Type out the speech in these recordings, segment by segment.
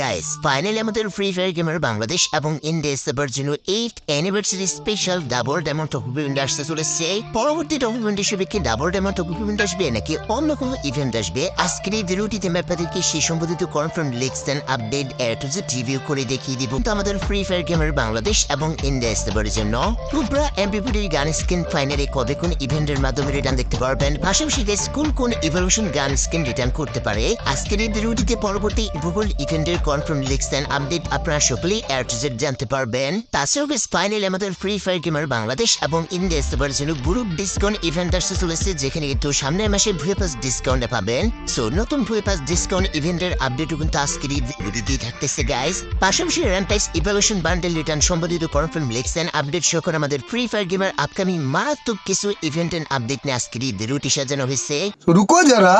Guys finally আমাদের free fire gamer Bangladesh এবং India server জন্য eight anniversary special double diamond top event আসতে চলেছে। পরবর্তী টপ ইভেন্ট হিসেবে কি ডাবল ডায়মন্ড টপ ইভেন্ট আসবে নাকি অন্য কোনো ইভেন্ট আসবে? আজকের এই ভিডিওটিতে আমি আপনাদেরকে সেই সম্বন্ধিত কনফার্ম লিক্স এন্ড আপডেট এয়ারটেলস রিভিউ করে দেখিয়ে দিব। তো আমাদের ফ্রি ফায়ার গেমার বাংলাদেশ এবং ইন্ডিয়া সার্ভারের জন্য টুবরা এমপিপিডির গান স্কিন ফাইনালি কবে কোন ইভেন্টের মাধ্যমে রিটার্ন দেখতে পারবেন? পাশাপাশি guys, কোন কোন ইভলিউশন গান স্কিন রিটার্ন করতে পারে? আজকের এই ভিডিওটিতে পরবর্তী গুগল আমাদের কনফার্ম লিক্স আপডেট আপনারা সকলেই অ্যাটজেট জানতে পারবেন। তাছাড়াও বেশ ফাইনাল আমাদের ফ্রি ফায়ার গেমার বাংলাদেশ এবং ইন্ডিয়া সেবার জন্য গ্রুপ ডিসকাউন্ট ইভেন্ট আসতে চলেছে, যেখানে কিন্তু সামনের মাসে ভুয়ে পাস ডিসকাউন্টে পাবেন। সো নতুন ভুয়ে পাস ডিসকাউন্ট ইভেন্টের আপডেটও কিন্তু আজকের ভিডিওতেই থাকতেছে গাইস পাশাপাশি র্যান্টাইস ইভ্যালুশন বান্ডেল রিটার্ন সম্বন্ধিত কনফার্ম লিখছেন আপডেট সকল আমাদের ফ্রি ফায়ার গেমার আপকামিং মারাত্মক কিছু ইভেন্ট অ্যান্ড আপডেট নিয়ে আজকের ভিডিওটি সাজানো হয়েছে। রুকো যারা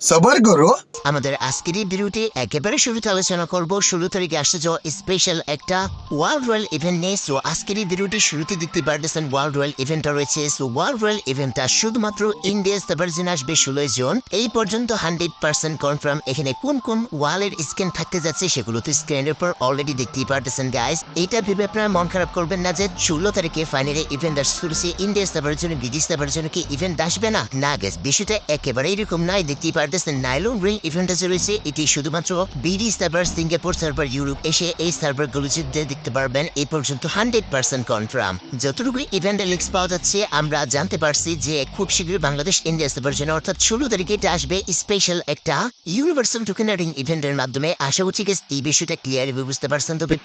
সবার গরু আমাদের আজকের এই বিরতি একেবারে শুরুতে আলোচনা করব, শুরু থেকে আসতে যাওয়া স্পেশাল একটা ওয়ার্ল্ড রয়্যাল ইভেন্ট নিয়ে। সো আজকের বিরতি শুরুতে দেখতে পারতেছেন ওয়ার্ল্ড রয়্যাল ইভেন্টটা রয়েছে। সো ওয়ার্ল্ড রয়্যাল ইভেন্টটা শুধুমাত্র ইন্ডিয়া সাবার্জিন আসবে ষোলোই জুন। এই পর্যন্ত হান্ড্রেড পার্সেন্ট কনফার্ম এখানে কোন কোন ওয়ালের স্ক্রিন থাকতে যাচ্ছে সেগুলো তো স্ক্যানের পর অলরেডি দেখতে পারতেছেন গাইস এটা ভেবে আপনারা মন খারাপ করবেন না যে ষোলো তারিখে ফাইনালে ইভেন্ট আসছে ইন্ডিয়া সাবার্জিন বিদেশ সাবার্জিন কি ইভেন্ট আসবে না? না গেস বিষয়টা একেবারেই এরকম নাই দেখতেই নাইলন রিং রয়েছে, এটি শুধুমাত্র BD server Singapore server Europe এসে এই সার্ভার দেখতে পারবেন। পর্যন্ত হান্ড্রেড পার্সেন্ট কনফার্ম যতটুকু ইভেন্ট পাওয়া যাচ্ছে, আমরা জানতে পারছি যে খুব শীঘ্রই বাংলাদেশ ইন্ডিয়া সার্ভার জন্য অর্থাৎ ষোলো তারিখে এটা আসবে স্পেশাল একটা ইউনিভার্সাল টোকেনারিং ইভেন্টের মাধ্যমে। আশা করছি এই বিষয়টা বুঝতে পারছেন? তবে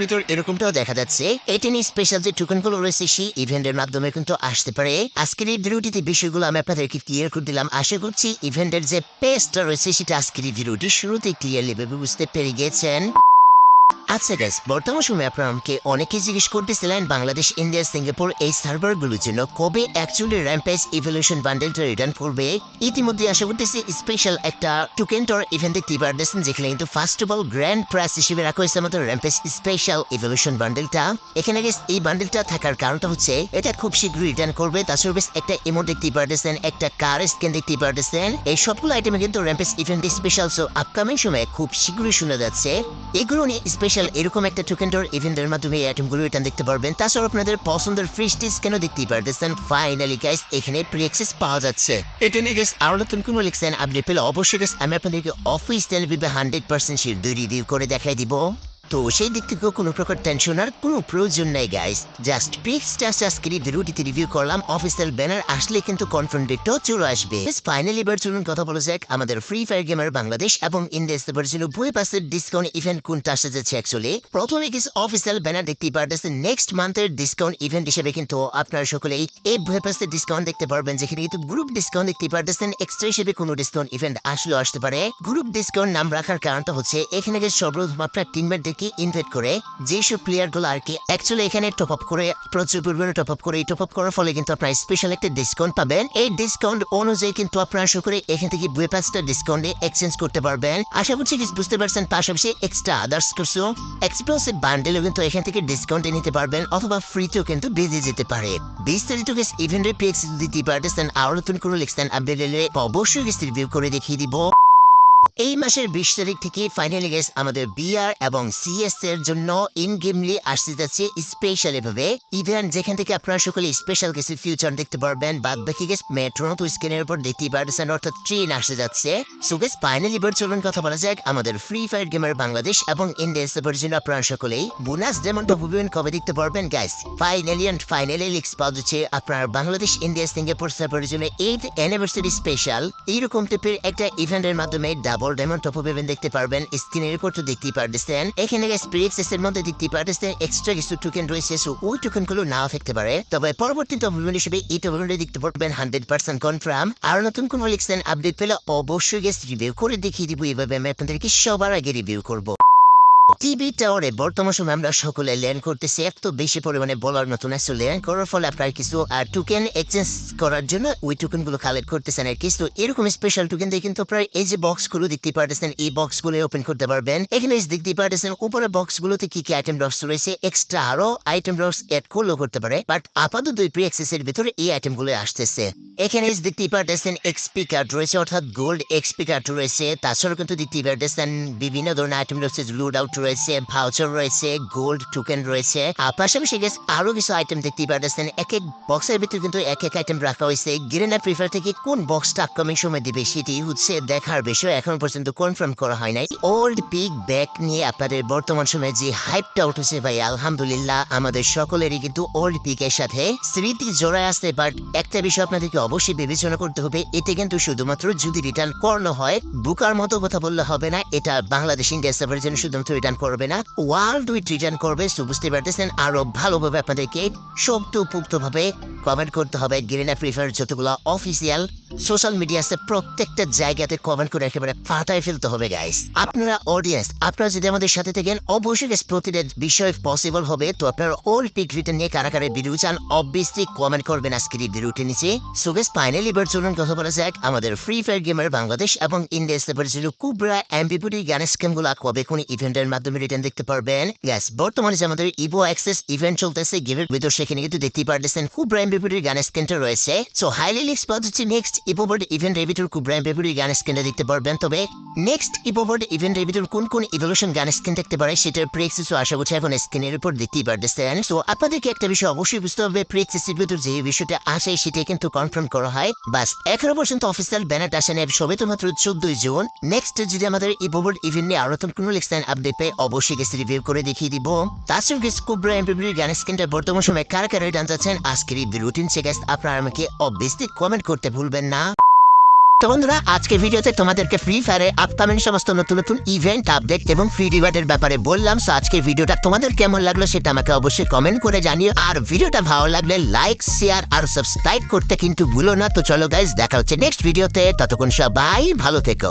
ভিতর এরকমটাও দেখা যাচ্ছে। এটা নিয়ে স্পেশাল যে টোকেনগুলো রয়েছে, সেই ইভেন্টের মাধ্যমে কিন্তু আসতে পারে। আজকের এই ভিডিওটিতে বিষয়গুলো আমি আপনাদেরকে ক্লিয়ার করে দিলাম। আশা করছি ইভেন্টের যে পেজটা রয়েছে সেটা আজকের এই ভিডিওটি শুরুতে ক্লিয়ারলি ভাবে বুঝতে পেরে গেছেন। আচ্ছা গাইস বর্তমান সময়ে অনেকে জিজ্ঞেস করতেছিলেন বাংলাদেশ, ইন্ডিয়া, সিঙ্গাপুর এই জন্য কবে অ্যাকচুয়ালি ইভলিউশন বান্ডেলটা রিটার্ন করবে? ইতিমধ্যে আশা করতেছি স্পেশাল একটা টুকেন্টর যেখানে কিন্তু first of all grand prize হিসেবে রাখা হয়েছে আমাদের স্পেশাল ইভলিউশন বান্ডেলটা এখানে গেস এই বান্ডেলটা থাকার কারণটা হচ্ছে এটা খুব শীঘ্রই রিটার্ন করবে তাছাড়া বেশ একটা ইমো একটা কার স্ক্যান দেখতে এই সবগুলো আইটেমে কিন্তু স্পেশাল সো আপকামিং সময়ে খুব শীঘ্রই শোনা যাচ্ছে। এগুলো নিয়ে স্পেশাল এরকম একটা টুকেন্ডোর ইভেন্টের মাধ্যমে এই আইটেমগুলো রিটার্ন দেখতে পারবেন। তাছাড়া আপনাদের পছন্দের ফ্রি স্টিচ কেন দেখতেই পারতেছেন? ফাইনালি গাইস এখানে প্রি অ্যাক্সেস পাওয়া যাচ্ছে। এটা নিয়ে গেস আরও নতুন কোনো লিখছেন আপনি পেলে অবশ্যই গেস আমি আপনাদেরকে অফিস টেলিভিভে হান্ড্রেড পার্সেন্ট শির দুই রিভিউ করে দেখাই দিব। তো সেই দিক থেকে কোনো প্রকার টেনশন আর কোনো প্রয়োজন নাই গাইস জাস্ট পিক্স জাস্ট আজকের এই রিভিউ করলাম অফিসিয়াল ব্যানার আসলে কিন্তু কনফার্ম ডেটও চলে আসবে। ফাইনালি এবার চলুন কথা বলা যাক, আমাদের ফ্রি ফায়ার গেমার বাংলাদেশ এবং ইন্ডিয়া সেবার জন্য বই পাসের ডিসকাউন্ট ইভেন্ট কোনটা আসতে যাচ্ছে অ্যাকচুয়ালি প্রথমে কিছু অফিসিয়াল ব্যানার দেখতেই পারতেছেন নেক্সট মান্থের ডিসকাউন্ট ইভেন্ট হিসেবে কিন্তু আপনারা সকলেই এই বই পাসের ডিসকাউন্ট দেখতে পারবেন, যেখানে কিন্তু গ্রুপ ডিসকাউন্ট দেখতে পারতেছেন এক্সট্রা হিসেবে কোনো ডিসকাউন্ট ইভেন্ট আসলেও আসতে পারে। গ্রুপ ডিসকাউন্ট নাম রাখার কারণটা হচ্ছে, এখানে সর্বপ্রথম আপনার টিমমেটদেরকে ইনভাইট করে, যেসব প্লেয়ারগুলো আর কি অ্যাকচুয়ালি এখানে টপ আপ করে, প্রচুর পরিমাণে টপ আপ করে, এই টপ আপ করার ফলে কিন্তু আপনার স্পেশাল একটা ডিসকাউন্ট পাবেন। এই ডিসকাউন্ট অনুযায়ী কিন্তু আপনারা সকলে এখান থেকে বই পাঁচটা ডিসকাউন্টে এক্সচেঞ্জ করতে পারবেন। আশা করছি বুঝতে পারছেন, পাশাপাশি এক্সট্রা আদার্স কিছু এক্সপ্লোসিভ বান্ডেলও কিন্তু এখান থেকে ডিসকাউন্টে নিতে পারবেন, অথবা ফ্রিতেও কিন্তু বেঁধে যেতে পারে। বিস্তারিত গেস ইভেন্টের পিক্স দিতে পারতেছেন আরও নতুন করে লিখছেন আপডেট এলে অবশ্যই গেস রিভিউ করে দেখিয়ে দিব। এই মাসের বিশ তারিখ থেকে ফাইনালি গেস আমাদের বিআর এবং সিএস এর জন্য ইন গেমলি আসতে যাচ্ছে স্পেশাল এভাবে। ইভেন্ট যেখান থেকে আপনারা সকলে স্পেশাল কিছু ফিউচার দেখতে পারবেন বাদ বাকি গেস মেট্রো তো স্ক্রিনের উপর দেখতেই পারতেছেন, অর্থাৎ ট্রেন আসতে যাচ্ছে। সো গেস ফাইনালি এবার চলুন কথা বলা যাক আমাদের ফ্রি ফায়ার গেমার বাংলাদেশ এবং ইন্ডিয়া জন্য আপনারা সকলেই বোনাস যেমন তো ভুবেন কবে দেখতে পারবেন guys finally and finally leaks পাওয়া যাচ্ছে আপনার বাংলাদেশ ইন্ডিয়া সিঙ্গাপুর সার্ভারের জন্য এইট অ্যানিভার্সারি স্পেশাল এইরকম টাইপের একটা ইভেন্টের মাধ্যমে ডাবল ডায়মন্ড টপ ইভেন্ট দেখতে পারবেন, স্ক্রিনের উপর তো দেখতেই পারতেছেন। এখানে স্পিরিট এর মধ্যে দেখতে পারতেছেন এক্সট্রা কিছু টোকেন রয়েছে সো ওই টোকেনগুলো নাও থাকতে পারে। তবে পরবর্তী টপ ইভেন্ট হিসেবে এই টপ ইভেন্টে দেখতে পারবেন হান্ড্রেড পার্সেন্ট কনফার্ম আর নতুন কোন লিখছেন আপডেট পেলে অবশ্যই গেস্ট রিভিউ করে দেখিয়ে দিব। এভাবে আমি আপনাদেরকে সবার আগে রিভিউ করব। টিভি টাওয়ারে বর্তমান সময় আমরা সকলে ল্যান্ড করতেছি, এত বেশি পরিমাণে বলার মতন আছে ল্যান্ড করার ফলে আপনার কিছু আর টোকেন এক্সচেঞ্জ করার জন্য ওই টোকেনগুলো কালেক্ট করতেছেন আর কিছু এরকম স্পেশাল টোকেন দিয়ে কিন্তু আপনার এই যে বক্সগুলো দেখতে পারতেছেন, এই বক্সগুলো ওপেন করতে পারবেন। এখানে দেখতে পারতেছেন, উপরে বক্স গুলোতে কি কি আইটেম ড্রপস রয়েছে এক্সট্রা আরও আইটেম ড্রপস এড করলেও করতে পারে বাট আপাতত দুই প্রি এর ভিতরে এই আইটেমগুলো আসতেছে। এখানে এই যে দেখতে পারতেছেন এক্সপি কার্ড রয়েছে, অর্থাৎ গোল্ড এক্সপি কার্ড রয়েছে। তাছাড়াও কিন্তু দেখতে পারতেছেন বিভিন্ন ধরনের আইটেম রয়েছে লুড আউট রয়েছে ভাউচার রয়েছে গোল্ড টোকেন রয়েছে। পাশাপাশি গেছে আরও কিছু আইটেম দেখতে পারতেছেন এক এক বক্সের ভিতরে কিন্তু এক এক আইটেম রাখা হয়েছে। গিরেনা প্রিফার থেকে কোন বক্সটা আপকামিং সময় দিবে সেটি হচ্ছে দেখার বিষয়, এখন পর্যন্ত কনফার্ম করা হয় নাই। ওল্ড পিক ব্যাক নিয়ে আপনাদের বর্তমান সময়ে যে হাইপটা উঠেছে ভাই, আলহামদুলিল্লাহ, আমাদের সকলেরই কিন্তু ওল্ড পিকের সাথে স্মৃতি জোড়ায় আসতে বাট একটা বিষয় আপনাদেরকে অবশ্যই বিবেচনা করতে হবে। এতে কিন্তু শুধুমাত্র যদি রিটার্ন করানো হয়, বুকার মতো কথা বললে হবে না। এটা বাংলাদেশ ইন্ডিয়া সার্ভারের জন্য শুধুমাত্র রিটার্ন করবে না। ওয়ার্ল্ড উইথ রিটার্ন করবে। তো বুঝতে পারতেছেন, আরও ভালোভাবে আপনাদেরকে। শক্তপুক্ত ভাবে কমেন্ট করতে হবে। গ্রিনা প্রিফার যতগুলো অফিসিয়াল সোশ্যাল মিডিয়াতে প্রত্যেকটা জায়গাতে কমেন্ট করে একেবারে ফাটায় ফেলতে হবে গাইস আপনারা অডিয়েন্স আপনারা যদি আমাদের সাথে থাকেন অবশ্যই guys প্রতিটা বিষয় পসিবল হবে তো আপনারা ওল রিটার্ন নিয়ে কারা কারা ভিডিও চান অবভিয়াসলি কমেন্ট করবেন আজকের এই ভিডিওটি নিচে সো গাইস ফাইনালি এবার চলুন কথা বলা যাক আমাদের ফ্রি ফায়ার গেমার বাংলাদেশ এবং ইন্ডিয়া সেপার ছিল কুবরা এমবিপুটি গান স্কিমগুলো কবে কোন ইভেন্টের মাধ্যমে রিটার্ন দেখতে পারবেন গ্যাস বর্তমানে যে আমাদের ইভো অ্যাক্সেস ইভেন্ট চলতেছে গেমের ভিতর সেখানে কিন্তু দেখতে পারতেছেন কুবরা এমবিপুটির গান স্কিনটা রয়েছে সো হাইলি লিক্সপদ হচ্ছে নেক্সট ইভোবোর্ড ইভেন্ট রেভিটর কুবরা এমবিপুটির গান স্কিনটা দেখতে পারবেন তবে নেক্সট ইভোবোর্ড ইভেন্ট রেভিটর কোন কোন ইভলিউশন গান স্কিন দেখতে পারে সেটার প্রেক্সিসও আশা করছি এখন স্ক্রিনের উপর দেখতেই পারতেছেন সো আপনাদেরকে একটা বিষয় অবশ্যই বুঝতে হবে প্রেক্সিসের ভিতর যে বিষয়টা আসে সেটা কিন্তু কনফার্ম করা হয় বাস এখনও পর্যন্ত অফিসিয়াল ব্যানার আসে না সবে তো মাত্র চোদ্দই জুন নেক্সট যদি আমাদের ইভোবোর্ড ইভেন্ট নিয়ে আরও নতুন কোনো লিখছেন আপডেট পেয়ে অবশ্যই গেছে রিভিউ করে দেখিয়ে দিব তাছাড়া গেছে কুবরা এমবিপির গান স্ক্রিনটা বর্তমান সময় কারা কারা রিটার্ন যাচ্ছেন আজকের এই রুটিন সে গেছে আপনারা আমাকে অবভিয়াসলি কমেন্ট করতে ভুলবেন না? তো বন্ধুরা আজকে ভিডিওতে তোমাদেরকে ফ্রি ফায়ারে আপকামিং সমস্ত নতুন নতুন ইভেন্ট আপডেট এবং ফ্রি রিওয়ার্ডের ব্যাপারে বললাম। সো আজকের ভিডিওটা তোমাদের কেমন লাগল সেটা আমাকে অবশ্যই কমেন্ট করে জানিও। আর ভিডিওটা ভালো লাগলে লাইক শেয়ার আর সাবস্ক্রাইব করতে কিন্তু ভুলো না। তো চলো গাইজ দেখা হচ্ছে নেক্সট ভিডিওতে ততক্ষণ সবাই ভালো থেকো।